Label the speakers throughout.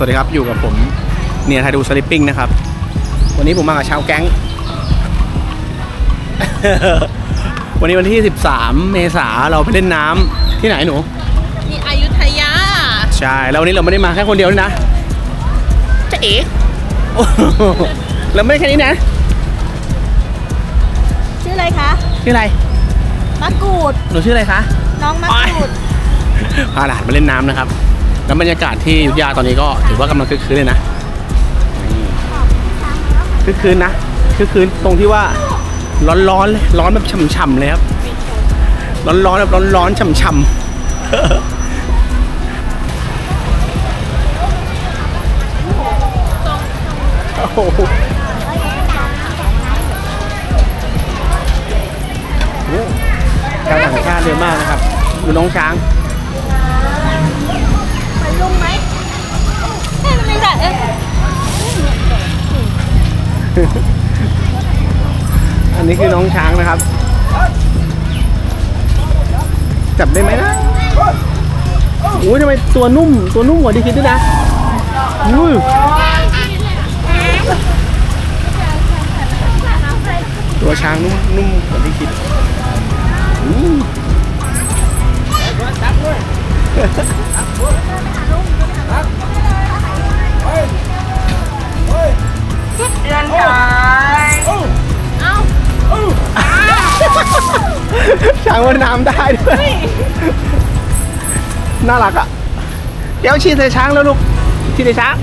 Speaker 1: สวัสดีครับอยู่กับผมเนียไทยดูสลิปปิ้งนะครับ วันนี้ผมมากับชาวแก๊ง วันนี้วันที่ 13 เมษาเราไปเล่นน้ำที่ไหนหนู
Speaker 2: ที่อยุธยา
Speaker 1: ใช่แล้ววันนี้เราไม่ได้มาแค่คนเดียวนี่นะจะเอ๋โอ้โหเราไม่ได้แค่นี้นะ
Speaker 2: ชื่ออะไรคะ
Speaker 1: ชื่ออะไร
Speaker 2: มะกรูด
Speaker 1: หนูชื่ออะไรคะ
Speaker 2: น้องมะกรูด
Speaker 1: พาหลานมาเล่นน้ำนะครับ แล้วบรรยากาศที่อยุธยาตอนนี้ก็ถือว่ากำลังคึกคืนเลยนะคึกคืนนะคึกคืนตรงที่ว่าร้อนๆเลยร้อนแบบฉ่ำๆเลยครับ ร้อนๆแบบร้อนๆฉ่ำๆโอ้โหชาวต่างชาติเยอะมากนะครับ ดูน้องช้าง
Speaker 2: เอ้ยอั
Speaker 1: นนี้คือน้องช้างนะครับ จับได้ไหมนะโอ้ยทำไมตัวนุ่มตัวนุ่มกว่าที่คิดด้วยนะอุ้ยตัวช้างนุ่มนุ่มกว่าที่คิดอู้
Speaker 2: เดือนขาย เอ้า
Speaker 1: ช้างว่ายน้ำได้ด้วย น่ารักอะ เดี๋ยวชี้ใส่ช้างแล้วลูกชี้ใส่ช้าง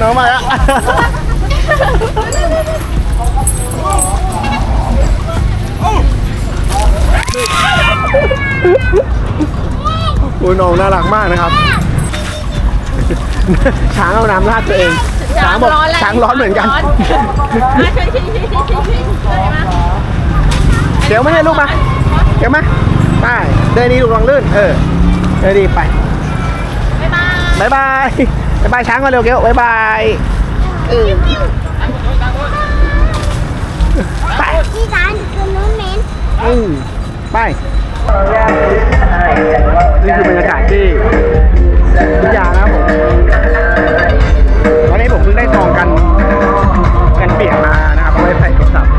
Speaker 1: น้องมาแล้ว อ้ยน้องน่ารักมากนะครับ ช้างเอาน้ำราดตัวเอง ช้างบอก
Speaker 2: ร้อนแล้ว
Speaker 1: ช้างร้อนเหมือนกัน
Speaker 2: ร้มาช่วยช่วยช่วยช่วยช่วยช่วยช่วยมา
Speaker 1: เดี๋ยวไม่ให้ลูกมา เดี๋ยวมาไปเดินดีลูกลองลื่น เออ เดินดีไป
Speaker 2: บ๊ายบาย
Speaker 1: บายบายบายบายช้างก่อนเร็วเกี้ยวบายบายเออไป
Speaker 3: ที่ร้านคือน้องเมน
Speaker 1: อืมไป นี่คือบรรยากาศที่ทุกอย่างนะครับผมตอนนี้ผมเพิ่งได้ทองกันกันเปียกมานะครับเอาไว้ใส่โทรศัพท์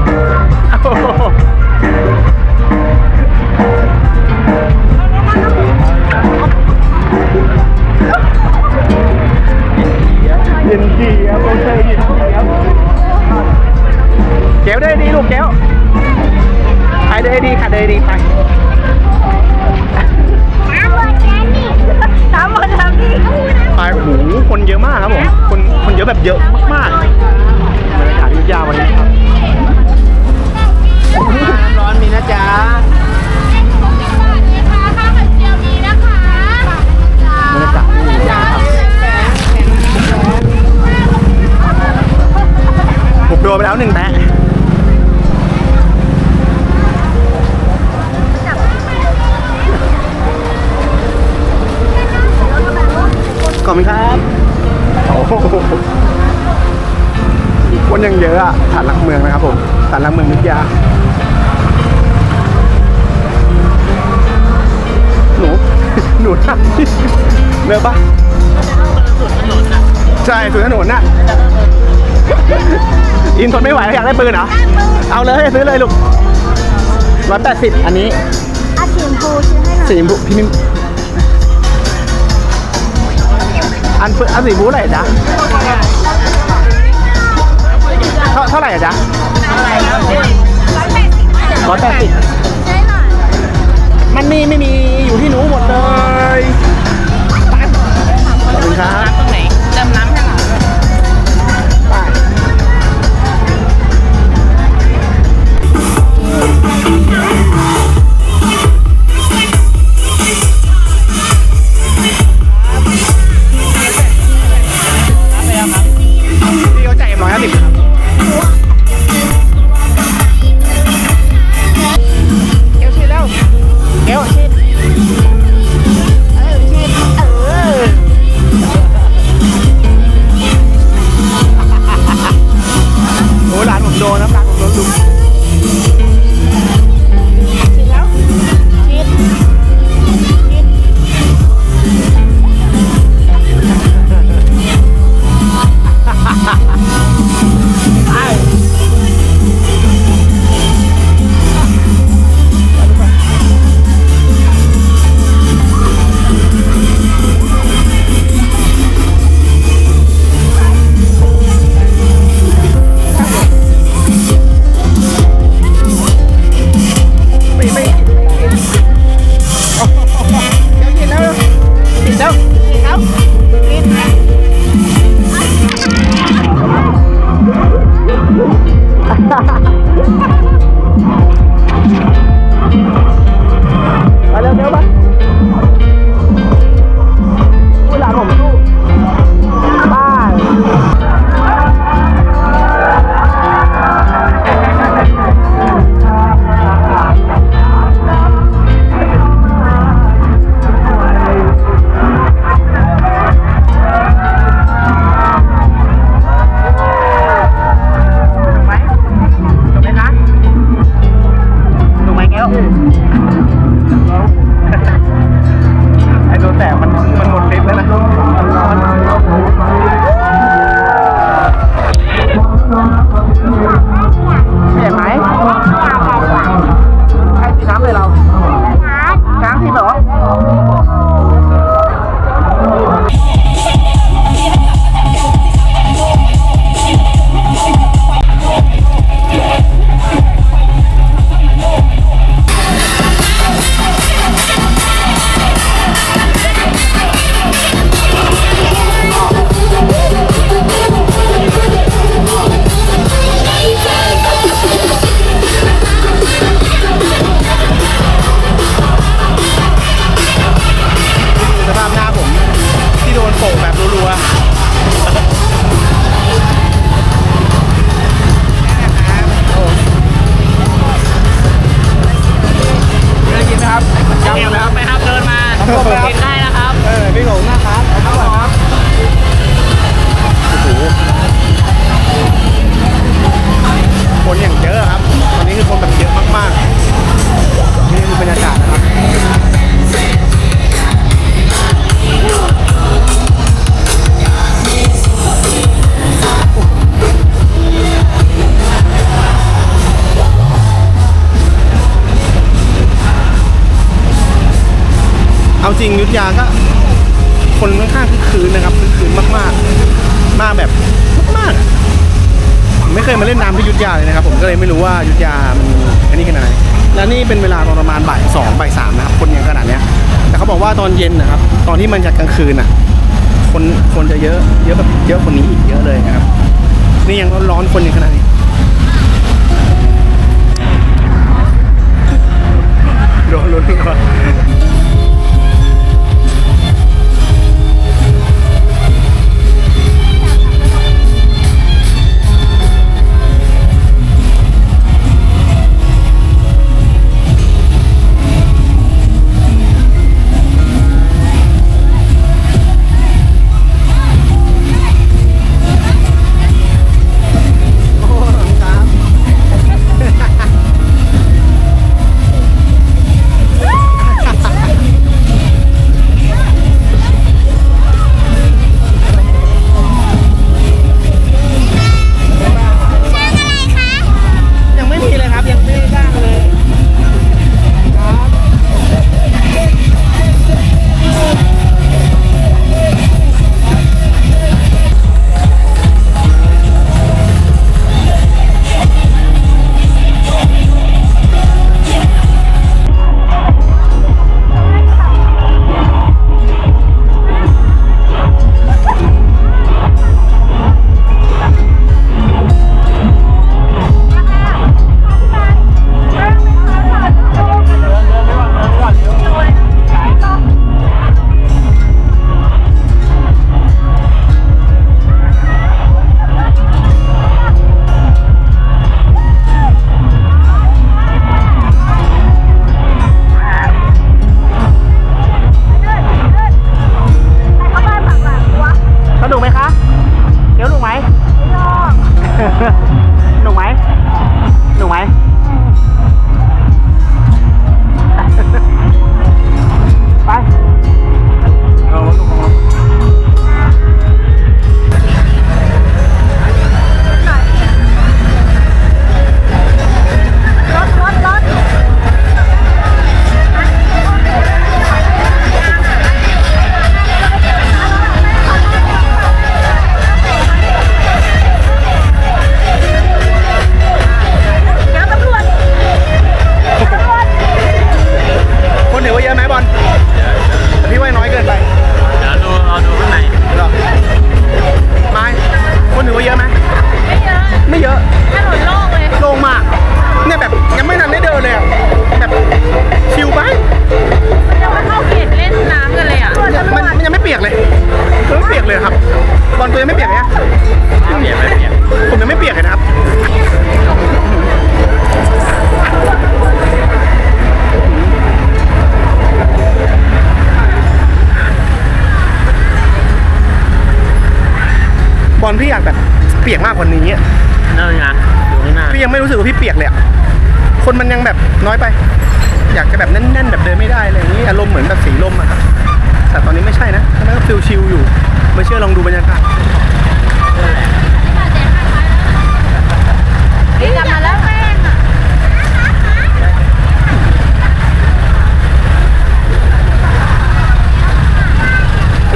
Speaker 1: เย็นเกียบโอเคเย็นเกียบแก้วได้ดีลูกแก้วไปเดินดีค่ะเดินดีไป คนเยอะมากครับผม คนคนเยอะแบบเยอะมากๆบรรยากาศอยุธยาวันนี้ครับน้ำร้อนมีนะจ๊ะ
Speaker 3: ข้าวไข่เจียวมีนะคะ
Speaker 1: บรรยากาศที่อยุธยาครับผมโดนไปแล้วหนึ่งแตะขอบคุณครับโอ้โห คนยังเยอะอะฐานหลักเมืองนะครับผมฐานหลักเมืองอยุธยาหนูหนูทำเลิกปะใช่สุดถนนน่ะอินทนไม่ไหวแล้วอยากได้ปืนเหรอเอาเลยซื้อเลยลูกร้อยแปดสิบอันนี้
Speaker 3: อาสีชมพูซื้อให้หน่อย
Speaker 1: สีชมพูพี่มิ อันเฟอันสีบูเท่าไหร่จ๊ะเท่าเท่าไหร่อะจ๊ะร้อยแปดสิบมันมีไม่มีอยู่ที่หนูหมดเลย ขอบคุณครับ
Speaker 2: ตรงไหน เอา
Speaker 1: จริงยุทธยาก็ คนค่อนข้างคึกคืนนะครับคึกคืนมากๆ มากแบบมากๆอะผมไม่เคยมาเล่นน้ำที่ยุทธยาเลยนะครับ ผมก็เลยไม่รู้ว่ายุทธยามันอันนี้ขนาดไหนแล้วนี่เป็นเวลาตอนประมาณบ่ายสองบ่ายสามนะครับ คนยังขนาดเนี้ย แต่เขาบอกว่าตอนเย็นนะครับ ตอนที่มันจะกลางคืนอะ คนคนจะเยอะเยอะแบบเยอะคนนี้อีกเยอะเลยนะครับ นี่ยังร้อนๆคนยังขนาดนี้ โดนลุ้นก่อน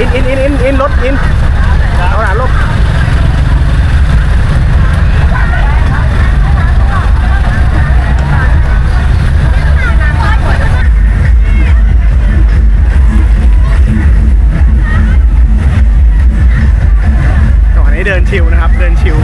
Speaker 1: อินอินอินอิน
Speaker 4: อิน
Speaker 1: รถอิ
Speaker 2: นเอา
Speaker 4: ห
Speaker 1: ลานลบก่อ
Speaker 2: น
Speaker 1: นี้เดินชิวนะครับ เดินชิว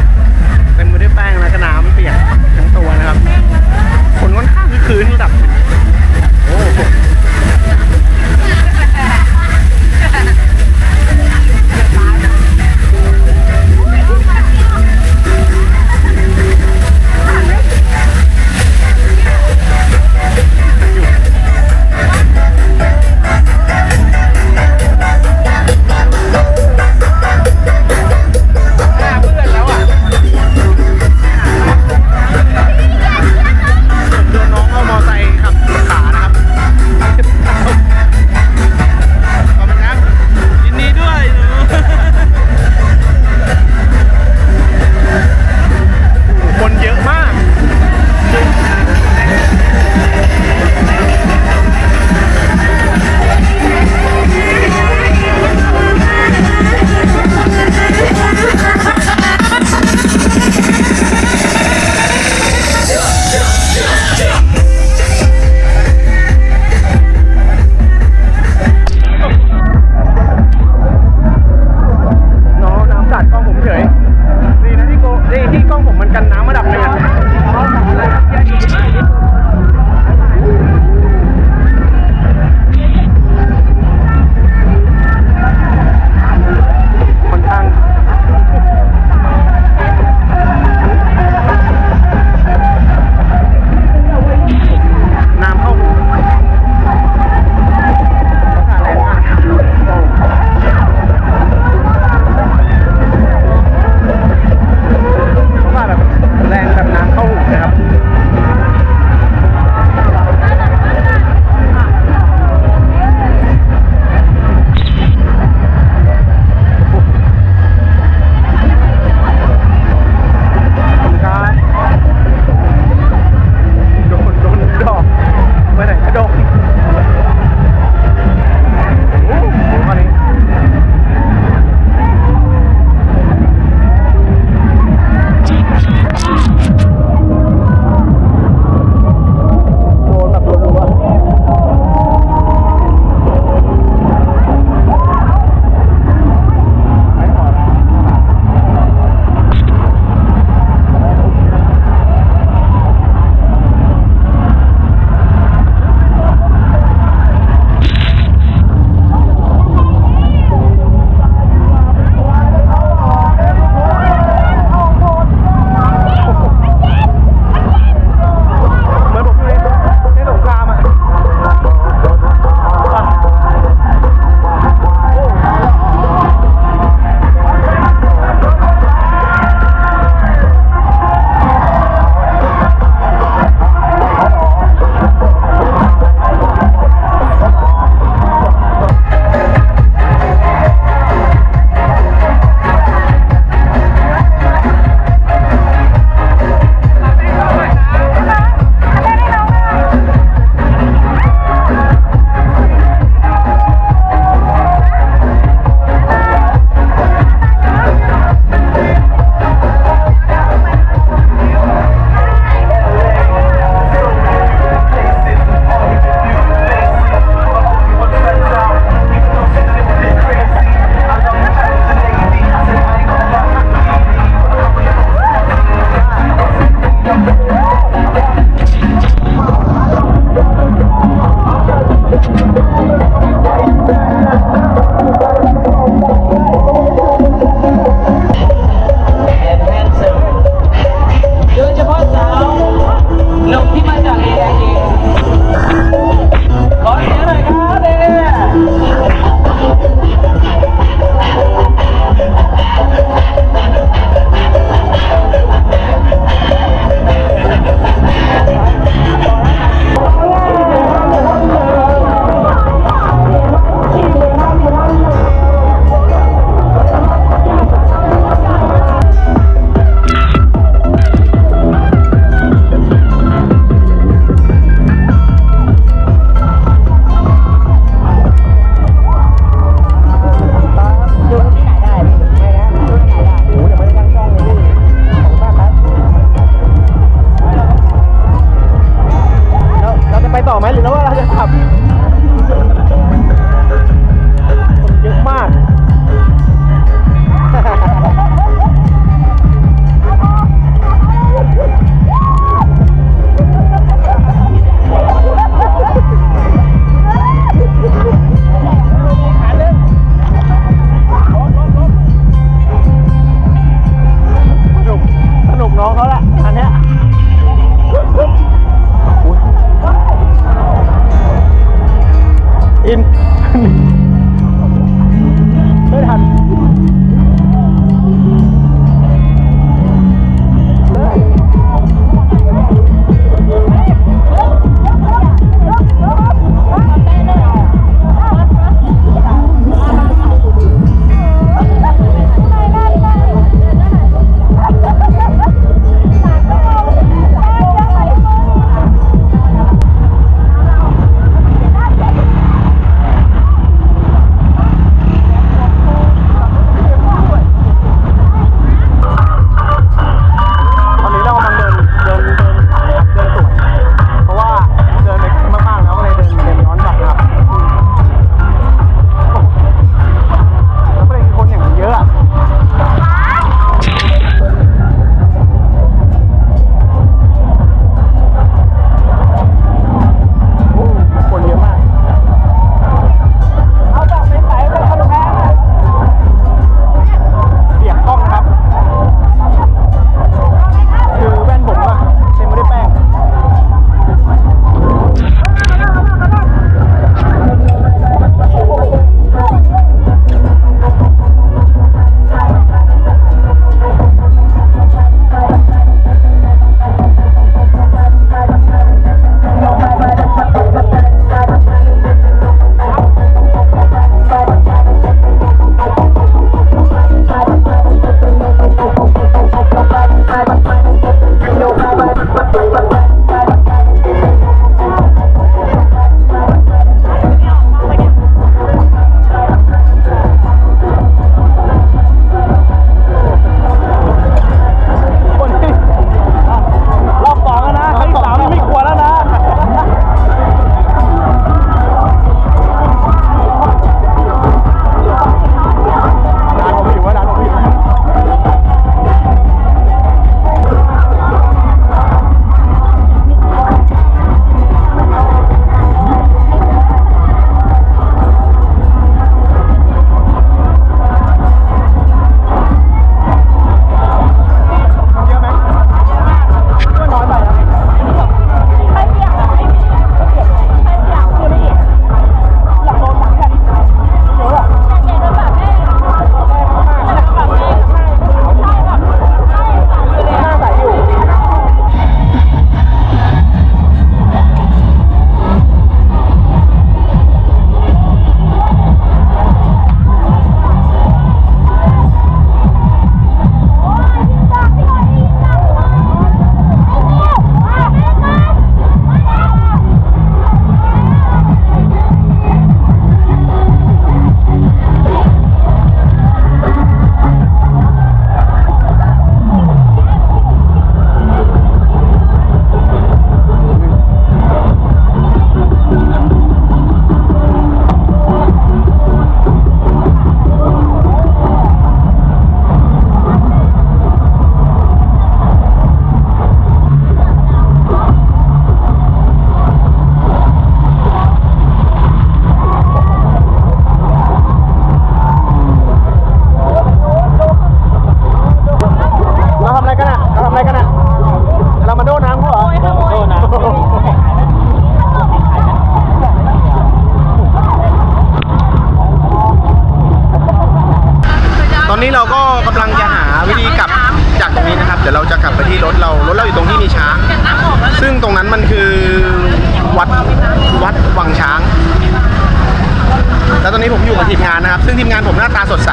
Speaker 1: ผมหน้าตาสดใส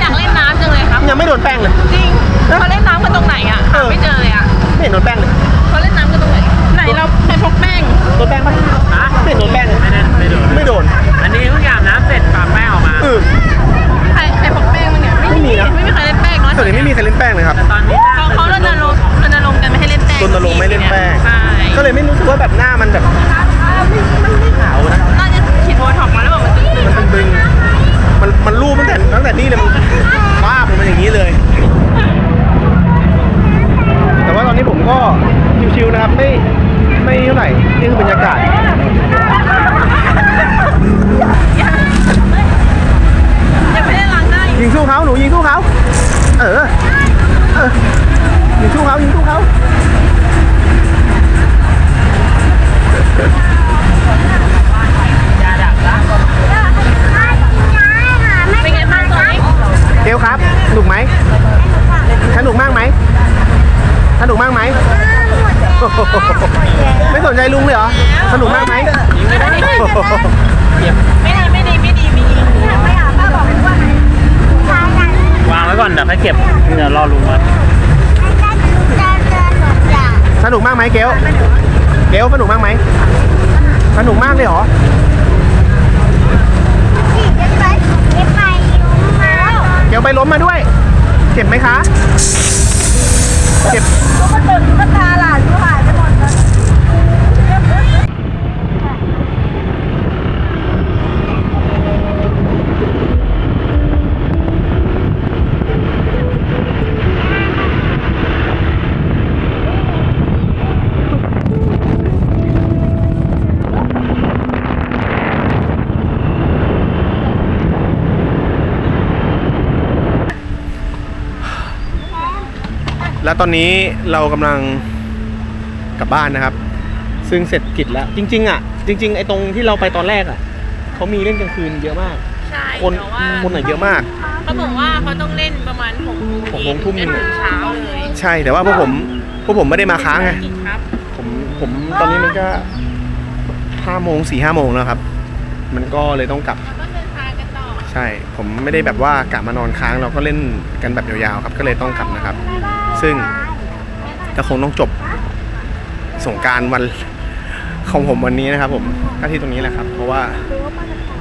Speaker 2: อยากเล่นน้ำจังเลยครับ
Speaker 1: ยังไม่โดนแป้งเลย
Speaker 2: จริงเขาเล่นน้ำกันตรงไหนอะหาไม่เจอเลยอะ
Speaker 1: ไม่เห็นโดนแป้งเลย
Speaker 2: เขาเล่นน้ำกันตรงไหน ไหนเราไปพกแป้ง
Speaker 1: โดนแป้งปะ
Speaker 4: ฮะ
Speaker 1: ไม่เห็นโดนแป้งเลย
Speaker 4: ไม่ได้ไม่โดน
Speaker 1: ไม่โดน
Speaker 4: อันนี้เพิ่งอาบน้ำเสร็จปาแป้งออกมา
Speaker 1: เออ
Speaker 2: ใครใครพกแป้งมั้งเนี่ย
Speaker 1: ไม่มีนะ
Speaker 2: ไม่มีใครเล่นแป้งเนาะ
Speaker 1: ตอนนี้ไม่มีใครเล่นแป้งเลยครับ
Speaker 4: แต่ตอนนี้
Speaker 2: เขาเขารณรงค์รณรงค์กันไม่ให้เล่นแป้ง
Speaker 1: รณรงค์ไม่เล่นแป้ง
Speaker 2: ใช่
Speaker 1: ก็เลยไม่รู้สึกว่าแบบหน้ามันแบบมันไม่ขาวนะ
Speaker 2: น่าจะฉีดโบท็อกซ์มาแล้วแบบมันตึง
Speaker 1: มันตึง แต่นี่เลยมันบ้าผมมันอย่างนี้เลย แต่ว่าตอนนี้ผมก็ชิวๆนะครับไม่ไม่เท่าไหร่นี่คือบรรยากาศ
Speaker 2: ยิงสู้เขาหนูยิงสู้เขาเออเออ
Speaker 1: ยิงสู้เขายิงสู้เขา เกลครับสนุกไหมสนุกมากไหมสนุกมากไหมไม่สนใจลุงเลยเหรอสนุกมากไหม
Speaker 2: ไม่ได้ไม่ได้ไม่ดี
Speaker 3: ไม่ดีมีวาง
Speaker 4: ไว้ก่อนเดี๋ยวให้เก็บเดี๋ยวรอลุงมา
Speaker 1: สนุกมากไหมเกลเกลสนุกมากไหมสนุกมากเลยเหรอ เกลไปล้มมาด้วย เจ็บไหมคะ เจ็บ
Speaker 3: ลูกกระตุกลูกตาหลานลูกหายไปหมดเลย
Speaker 1: แล้วตอนนี้เรากำลังกลับบ้านนะครับ ซึ่งเสร็จกิจแล้ว จริง ๆ อะ จริง ๆ ไอ้ตรงที่เราไปตอนแรกอะเขามีเล่นกลางคืนเยอะมาก
Speaker 2: ใช่
Speaker 1: คน
Speaker 2: แต่ว่า
Speaker 1: คนอะเยอะมาก
Speaker 2: เขาบอกว่าเขาต้องเล่นประมาณหกโมง
Speaker 1: หกโมงทุ่มหนึ่ง
Speaker 2: จนถึงเช้าเลย
Speaker 1: ใช่แต่ว่าพวกผมพวกผมไม่ได้มาค้างไง
Speaker 2: ครับ
Speaker 1: ผมผมตอนนี้มันก็ห้าโมงสี่ห้าโมงแล้วครับ มันก็เลยต้องกลับ
Speaker 2: ต้องเดินทางกันต่อ
Speaker 1: ใช่ ผมไม่ได้แบบว่ากะมานอนค้างเราก็เล่นกันแบบยาวๆครับ ก็เลยต้องกลับนะครับ ซึ่งก็คงต้องจบสงกรารวันของผมวันนี้นะครับ ผมก็ที่ตรงนี้แหละครับ เพราะว่า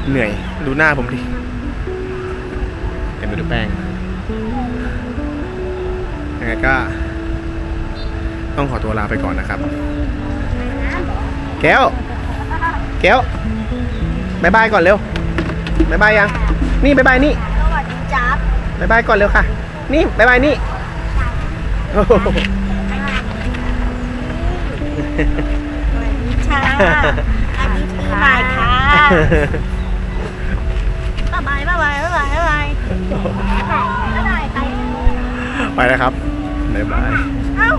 Speaker 1: เหนื่อยดูหน้าผมดิเต็มไปด้วยแป้งยังไงก็ ต้องขอตัวลาไปก่อนนะครับ แก้ว แก้วบายบายก่อนเร็วบายบายยัง นี่บายบายนี่
Speaker 3: สวัสดีจ๊าบบา
Speaker 1: ยบายก่อนเร็วค่ะ นี่บายบายนี่โอ้โห
Speaker 3: สวัสดี ค่ะ อันนี้คือหมายค่ะบ๊ายบายบ๊ายบายบ๊ายบายบ๊ายบายบ๊ายบาย
Speaker 1: ไปแล้วครับบ๊ายบาย
Speaker 3: เอ้า